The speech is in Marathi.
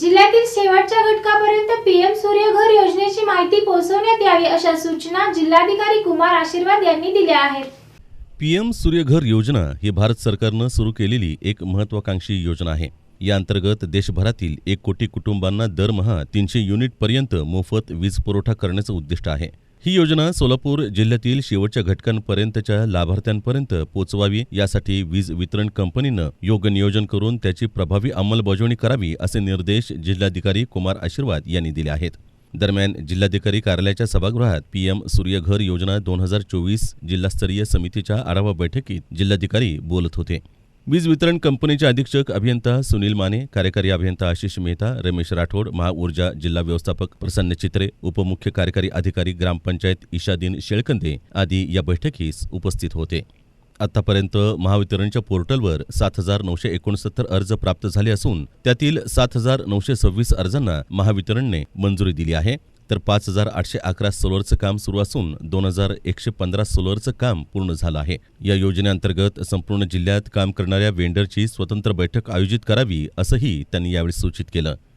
जिल्ह्यातील शेवटच्या घटकापर्यंत पीएम सूर्य घर योजनेची माहिती पोहोचवण्यात यावी अशा सूचना जिल्हाधिकारी कुमार आशीर्वाद यांनी दिल्या आहेत. पीएम सूर्यघर योजना ही भारत सरकारनं सुरू केलेली एक महत्वाकांक्षी योजना आहे. या अंतर्गत देशभरातील एक कोटी कुटुंबांना दरमहा तीनशे युनिटपर्यंत मोफत वीज पुरवठा करण्याचं उद्दिष्ट आहे. ही योजना सोलापूर जिल्ह्यातील शेवटच्या घटकांपर्यंतच्या लाभार्थ्यांपर्यंत पोचवावी यासाठी वीज वितरण कंपनीनं योग्य नियोजन करून त्याची प्रभावी अंमलबजावणी करावी असे निर्देश जिल्हाधिकारी कुमार आशीर्वाद यांनी दिले आहेत. दरम्यान जिल्हाधिकारी कार्यालयाच्या सभागृहात पीएम सूर्यघर योजना दोन हजार चोवीस जिल्हास्तरीय समितीच्या आढावा बैठकीत जिल्हाधिकारी बोलत होते. वीज वितरण कंपनीचे अधीक्षक अभियंता सुनील माने कार्यकारी अभियंता आशिष मेहता रमेश राठोड महाऊर्जा जिल्हा व्यवस्थापक प्रसन्न चित्रे उपमुख्य कार्यकारी अधिकारी ग्रामपंचायत ईशादीन शेळकंदे आदी या बैठकीस उपस्थित होते. आतापर्यंत महावितरणच्या पोर्टलवर सात हजार नऊशे एकोणसत्तर अर्ज प्राप्त झाले असून त्यातील सात हजार नऊशे सव्वीस अर्जांना महावितरणने मंजुरी दिली आहे. तर पाच हजार आठशे अकरा सोलरचं काम सुरू असून दोन हजार एकशे पंधरा सोलरचं काम पूर्ण झालं आहे. या योजनेअंतर्गत संपूर्ण जिल्ह्यात काम करणाऱ्या वेंडरची स्वतंत्र बैठक आयोजित करावी असंही त्यांनी यावेळी सूचित केलं.